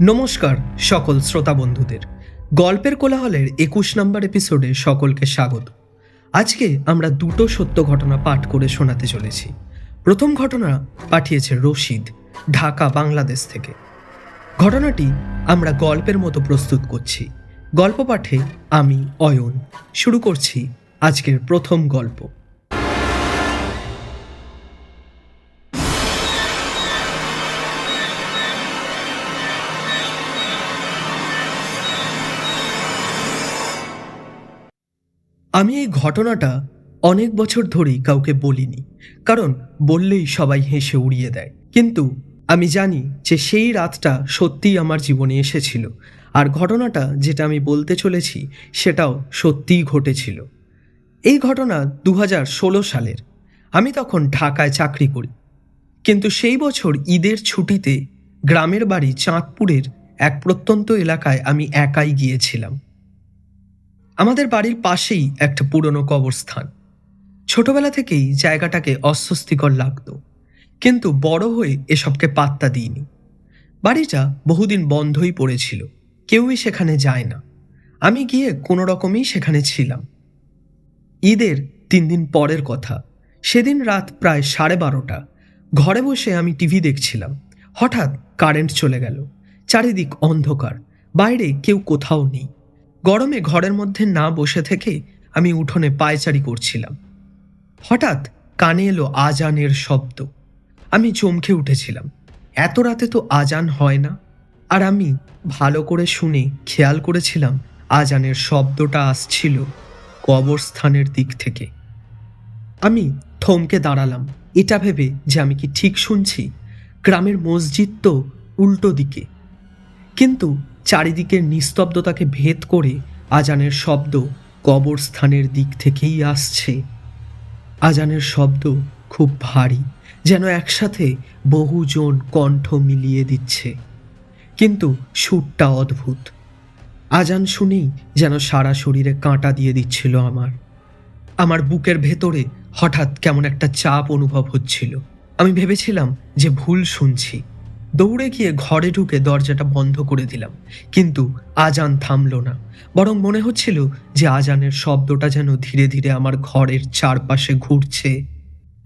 নমস্কার, সকল শ্রোতা বন্ধুদের। গল্পের কোলাহলের একুশ নম্বর এপিসোডে সকলকে স্বাগত। আজকে আমরা দুটো সত্য ঘটনা পাঠ করে শোনাতে চলেছি। প্রথম ঘটনা পাঠিয়েছে রশিদ, ঢাকা, বাংলাদেশ থেকে। ঘটনাটি আমরা গল্পের মতো প্রস্তুত করছি। গল্প পাঠে আমি, অয়ন, শুরু করছি আজকের প্রথম গল্প। আমি এই ঘটনাটা অনেক বছর ধরেই কাউকে বলিনি, কারণ বললেই সবাই হেসে উড়িয়ে দেয়। কিন্তু আমি জানি যে সেই রাতটা সত্যিই আমার জীবনে এসেছিল, আর ঘটনাটা যেটা আমি বলতে চলেছি সেটাও সত্যিই ঘটেছিল। এই ঘটনা দু সালের। আমি তখন ঢাকায় চাকরি করি। কিন্তু সেই বছর ঈদের ছুটিতে গ্রামের বাড়ি চাঁদপুরের এক প্রত্যন্ত এলাকায় আমি একাই গিয়েছিলাম। আমাদের বাড়ির পাশেই একটা পুরনো কবরস্থান। ছোটবেলা থেকেই জায়গাটাকে অস্বস্তিকর লাগতো, কিন্তু বড় হয়ে এসবকে পাত্তা দিইনি। বাড়িটা বহুদিন বন্ধই পড়েছিল, কেউই সেখানে যায় না। আমি গিয়ে কোনো রকমেই সেখানে ছিলাম। ঈদের তিন দিন পরের কথা, সেদিন রাত প্রায় সাড়ে বারোটা, ঘরে বসে আমি টিভি দেখছিলাম। হঠাৎ কারেন্ট চলে গেল, চারিদিক অন্ধকার, বাইরে কেউ কোথাও নেই। গরমে ঘরের মধ্যে না বসে থেকে আমি উঠোনে পায়চারি করছিলাম। হঠাৎ কানে এলো আজানের শব্দ। আমি চমকে উঠেছিলাম। এত রাতে তো আজান হয় না। আর আমি ভালো করে শুনে খেয়াল করেছিলাম আজানের শব্দটা আসছিল কবরস্থানের দিক থেকে। আমি থমকে দাঁড়ালাম। এটা ভেবে যে আমি কি ঠিক শুনছি? গ্রামের মসজিদ তো উল্টো দিকে। কিন্তু চারিদিকের নিস্তব্ধতাকে ভেদ করে আজানের শব্দ কবরস্থানের দিক থেকেই আসছে। আজানের শব্দ খুব ভারী, যেন একসাথে বহুজন কণ্ঠ মিলিয়ে দিচ্ছে। কিন্তু সুরটা অদ্ভুত। আজান শুনেই যেন সারা শরীরে কাঁটা দিয়ে দিচ্ছিল আমার। আমার বুকের ভেতরে হঠাৎ কেমন একটা চাপ অনুভব হচ্ছিল। আমি ভেবেছিলাম যে ভুল শুনছি। দৌড়ে গিয়ে ঘরে ঢুকে দরজাটা বন্ধ করে দিলাম। কিন্তু আজান থামলো না। বরং মনে হচ্ছিল যে আজানের শব্দটা যেন ধীরে ধীরে আমার ঘরের চারপাশে ঘুরছে।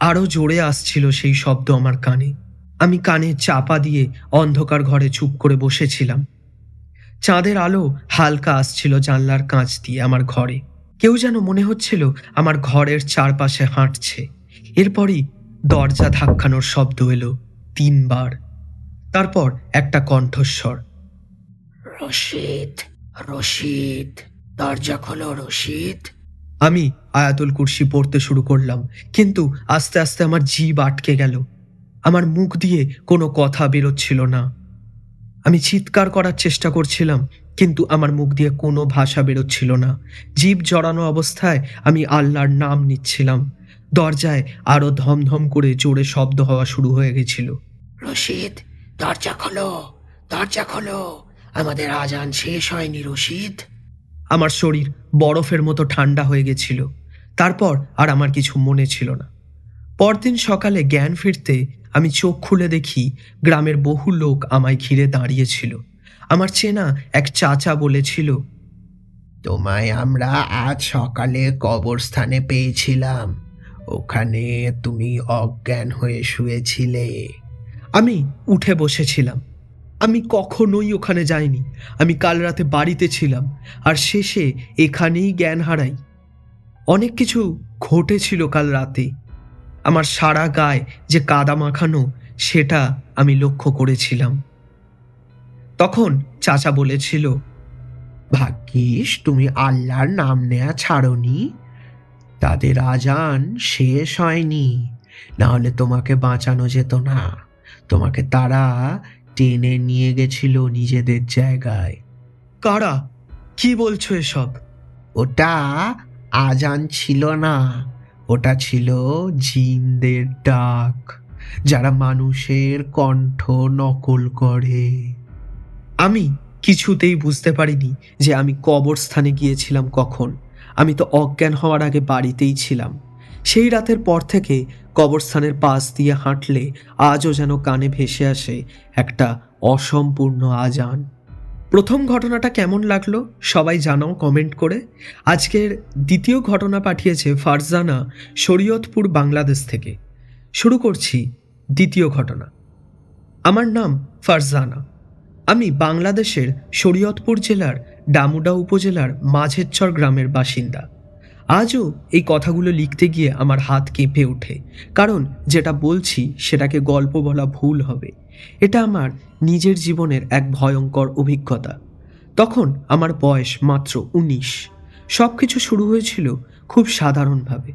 আরও জোরে আসছিল সেই শব্দ আমার কানে। আমি কানে চাপা দিয়ে অন্ধকার ঘরে চুপ করে বসেছিলাম। চাঁদের আলো হালকা আসছিল জানলার কাঁচ দিয়ে আমার ঘরে। কেউ যেন মনে হচ্ছিল আমার ঘরের চারপাশে হাঁটছে। এরপরই দরজা ধাক্কানোর শব্দ এলো তিনবার। তারপর একটা কণ্ঠস্বর। রশিদ রশিদ দরজা খোলো রশিদ। আমি আয়াতুল কুরসি পড়তে শুরু করলাম কিন্তু আস্তে আস্তে আমার জীব আটকে গেল। আমার মুখ দিয়ে কোনো কথা বেরোচ্ছিল না। আমি চিৎকার করার চেষ্টা করছিলাম কিন্তু আমার মুখ দিয়ে কোনো ভাষা বেরোচ্ছিল না। জীব জড়ানো অবস্থায় আমি আল্লাহর নাম নিচ্ছিলাম। দরজায় আরও ধমধম করে জোরে শব্দ হওয়া শুরু হয়ে গেছিল। রশিদ দরজা খোলো দরজা খোলো। আমাদের আজান শেষ হয়নি রশিদ। আমার শরীর বরফের মতো ঠান্ডা হয়ে গেছিল। তারপর আর আমার কিছু মনে ছিল না। পরদিন সকালে জ্ঞান ফিরতে আমি চোখ খুলে দেখি গ্রামের বহু লোক আমায় ঘিরে দাঁড়িয়েছিল। আমার চেনা এক চাচা বলেছিল তোমায় আমরা আজ সকালে কবরস্থানে পেয়েছিলাম। ওখানে তুমি অজ্ঞান হয়ে শুয়েছিলে। আমি উঠে বসেছিলাম। আমি কখনোই ওখানে যাইনি। আমি কাল রাতে বাড়িতে ছিলাম আর শেষে এখানেই জ্ঞান হারাই। অনেক কিছু ঘটেছিল কাল রাতে। আমার সারা গায়ে যে কাদা মাখানো, সেটা আমি লক্ষ্য করেছিলাম। তখন চাচা বলেছিল, ভাগ্যিস, তুমি আল্লাহর নাম নেয়া ছাড়নি। তাদের আজান শেষ হয়নি। নাহলে তোমাকে বাঁচানো যেত না। তোমাকে তারা টেনে নিয়ে গেছিল নিজেদের জায়গায়। কারা? কি বলছো এসব? ওটা আজান ছিল না। ওটা ছিল জিনদের ডাক যারা মানুষের কণ্ঠ নকল করে। আমি কিছুতেই বুঝতে পারিনি যে আমি কবরস্থানে গিয়েছিলাম কখন। আমি তো অজ্ঞান হওয়ার আগে বাড়িতেই ছিলাম। সেই রাতের পর থেকে কবরস্থানের পাশ দিয়ে হাঁটলে আজও যেন কানে ভেসে আসে একটা অসম্পূর্ণ আজান। প্রথম ঘটনাটা কেমন লাগল সবাই জানাও কমেন্ট করে। আজকের দ্বিতীয় ঘটনা পাঠিয়েছে ফারজানা শরীয়তপুর, বাংলাদেশ থেকে। শুরু করছি দ্বিতীয় ঘটনা। আমার নাম ফারজানা। আমি বাংলাদেশের শরীয়তপুর জেলার ডামুডা উপজেলার মাঝেরচর গ্রামের বাসিন্দা। আজও এই কথাগুলো লিখতে গিয়ে আমার হাত কেঁপে ওঠে। কারণ যেটা বলছি, সেটাকে গল্প বলা ভুল হবে। এটা আমার নিজের জীবনের এক ভয়ঙ্কর অভিজ্ঞতা। তখন আমার বয়স মাত্র উনিশ। সব কিছু শুরু হয়েছিল খুব সাধারণভাবে।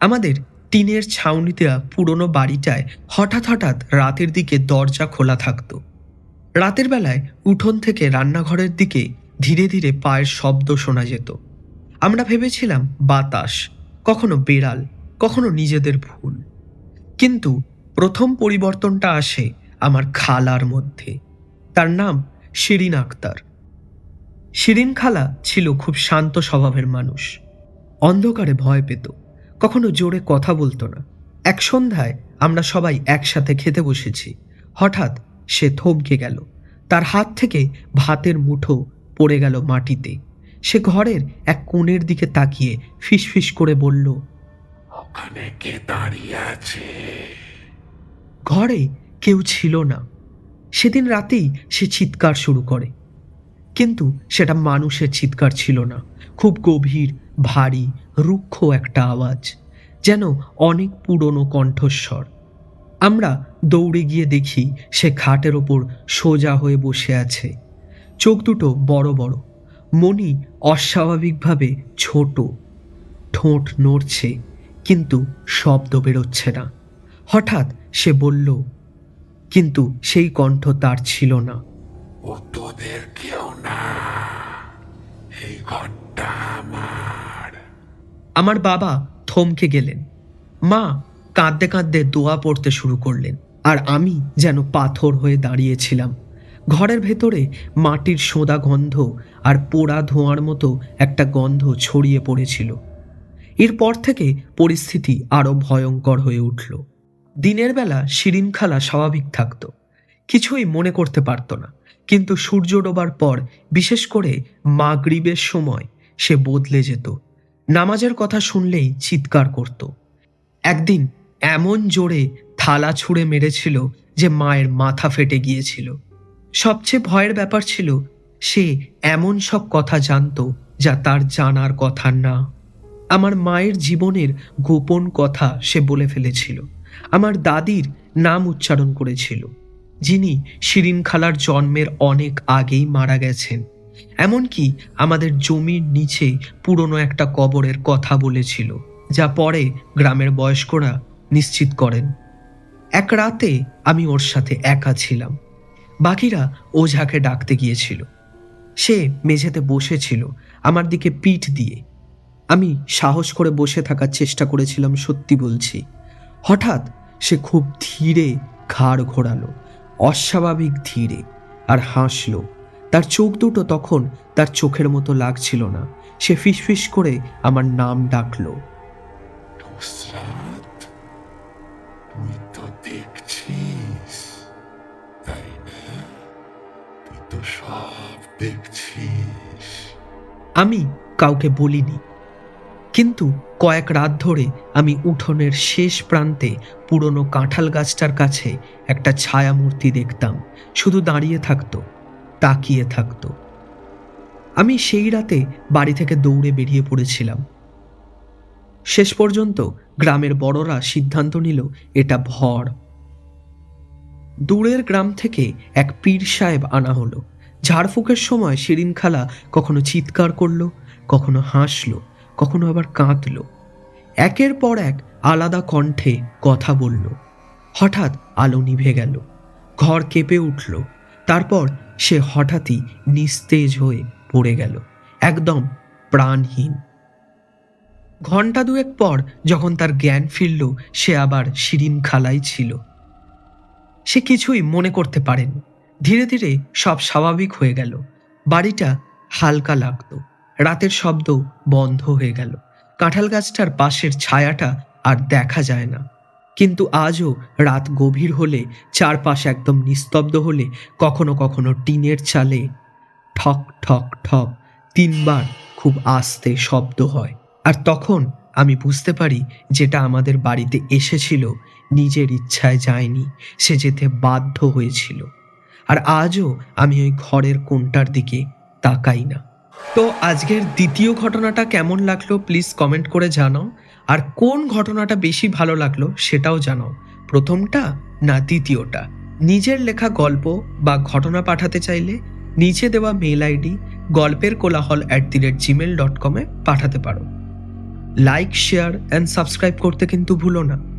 আমাদের টিনের ছাউনি দেওয়া পুরনো বাড়িটায় হঠাৎ হঠাৎ রাতের দিকে দরজা খোলা থাকতো। রাতের বেলায় উঠোন থেকে রান্নাঘরের দিকে ধীরে ধীরে পায়ের শব্দ শোনা যেত। আমরা ভেবেছিলাম বাতাস, কখনো বেড়াল, কখনো নিজেদের ভুল। কিন্তু প্রথম পরিবর্তনটা আসে আমার খালার মধ্যে। তার নাম শিরিন আক্তার। শিরিন খালা ছিল খুব শান্ত স্বভাবের মানুষ। অন্ধকারে ভয় পেত, কখনো জোরে কথা বলতো না। এক সন্ধ্যায় আমরা সবাই একসাথে খেতে বসেছি। হঠাৎ সে থমকে গেল। তার হাত থেকে ভাতের মুঠো পড়ে গেল মাটিতে। সে ঘরের এক কোণের দিকে তাকিয়ে ফিসফিস করে বলল ওখানে কে দাঁড়িয়ে আছে? ঘরে কেউ ছিল না। সেদিন রাতেই সে চিৎকার শুরু করে। কিন্তু সেটা মানুষের চিৎকার ছিল না। খুব গভীর ভারী রুক্ষ একটা আওয়াজ যেন অনেক পুরনো কণ্ঠস্বর। আমরা দৌড়ে গিয়ে দেখি সে খাটের ওপর সোজা হয়ে বসে আছে। চোখ দুটো বড় বড়। মনি অস্বাভাবিকভাবে ছোট। ঠোঁট নড়ছে কিন্তু শব্দ বেরোচ্ছে না। হঠাৎ সে বলল কিন্তু সেই কণ্ঠ তার ছিল না। ও তোদের কেউ না। এই ঘরটা আমার। আমার বাবা থমকে গেলেন। মা কাঁদতে কাঁদতে দোয়া পড়তে শুরু করলেন আর আমি যেন পাথর হয়ে দাঁড়িয়েছিলাম। ঘরের ভেতরে মাটির সোঁদা গন্ধ আর পোড়া ধোঁয়ার মতো একটা গন্ধ ছড়িয়ে পড়েছিল। এরপর থেকে পরিস্থিতি আরও ভয়ঙ্কর হয়ে উঠল। দিনের বেলা শিরিন খালা স্বাভাবিক থাকতো, কিছুই মনে করতে পারতো না, কিন্তু সূর্য ডোবার পর বিশেষ করে মাগরিবের সময় সে বদলে যেত। নামাজের কথা শুনলেই চিৎকার করত। একদিন এমন জোরে থালা ছুঁড়ে মেরেছিল যে মায়ের মাথা ফেটে গিয়েছিল। সবচেয়ে ভয়ের ব্যাপার ছিল, সে এমন সব কথা জানতো যা তার জানার কথা না। আমার মায়ের জীবনের গোপন কথা সে বলে ফেলেছিল। আমার দাদির নাম উচ্চারণ করেছিল, যিনি শিরিন খালার জন্মের অনেক আগেই মারা গেছেন। এমনকি আমাদের জমির নিচে পুরনো একটা কবরের কথা বলেছিল, যা পরে গ্রামের বয়স্করা নিশ্চিত করেন। এক রাতে আমি ওর সাথে একা ছিলাম। বাকিরা ওঝাকে ডাকতে গিয়েছিল। সে মেঝেতে বসেছিল আমার দিকে পিঠ দিয়ে। আমি সাহস করে বসে থাকার চেষ্টা করেছিলাম, সত্যি বলছি। হঠাৎ সে খুব ধীরে ঘাড় ঘোরালো, অস্বাভাবিক ধীরে, আর হাসলো। তার চোখ দুটো তখন তার চোখের মতো লাগছিল না। সে ফিসফিস করে আমার নাম ডাকলো। দেখছিস? আমি কাউকে বলিনি। কিন্তু কয়েক রাত ধরে আমি উঠোনের শেষ প্রান্তে পুরনো কাঁঠাল গাছটার কাছে একটা ছায়ামূর্তি দেখতাম। শুধু দাঁড়িয়ে থাকতো, তাকিয়ে থাকতো। আমি সেই রাতে বাড়ি থেকে দৌড়ে বেরিয়ে পড়েছিলাম। শেষ পর্যন্ত গ্রামের বড়রা সিদ্ধান্ত নিল, এটা ভর। দূরের গ্রাম থেকে এক পীর সাহেব আনা হলো। ঝাড়ফুঁকের সময় শিরিন খালা কখনো চিৎকার করল, কখনো হাসলো, কখনো আবার কাঁদলো। একের পর এক আলাদা কণ্ঠে কথা বলল। হঠাৎ আলো নিভে গেল, ঘর কেঁপে উঠল, তারপর সে হঠাৎই নিস্তেজ হয়ে পড়ে গেল, একদম প্রাণহীন। ঘণ্টা দুয়েক পর যখন তার জ্ঞান ফিরল, সে আবার শিরিন খালাই ছিল। সে কিছুই মনে করতে পারেনি। ধীরে ধীরে সব স্বাভাবিক হয়ে গেল। বাড়িটা হালকা লাগতো। রাতের শব্দ বন্ধ হয়ে গেল। কাঁঠাল গাছটার পাশের ছায়াটা আর দেখা যায় না। কিন্তু আজও রাত গভীর হলে, চারপাশ একদম নিস্তব্ধ হলে, কখনো কখনো টিনের চালে ঠক ঠক ঠক তিনবার খুব আস্তে শব্দ হয়। আর তখন আমি বুঝতে পারি যেটা আমাদের বাড়িতে এসেছিল, নিজের ইচ্ছায় যায়নি, সে যেতে বাধ্য হয়েছিল। আর আজও আমি ওই ঘরের কোনটার দিকে তাকাই না। তো আজকের দ্বিতীয় ঘটনাটা কেমন লাগল প্লিজ কমেন্ট করে জানাও। আর কোন ঘটনাটা বেশি ভালো লাগল সেটাও জানাও। প্রথমটা না দ্বিতীয়টা? নিজের লেখা গল্প বা ঘটনা পাঠাতে চাইলে নিচে দেওয়া মেল আইডি গল্পের কোলাহল at the rate Gmail dot কমে পাঠাতে পারো। লাইক শেয়ার অ্যান্ড সাবস্ক্রাইব করতে কিন্তু ভুলো না।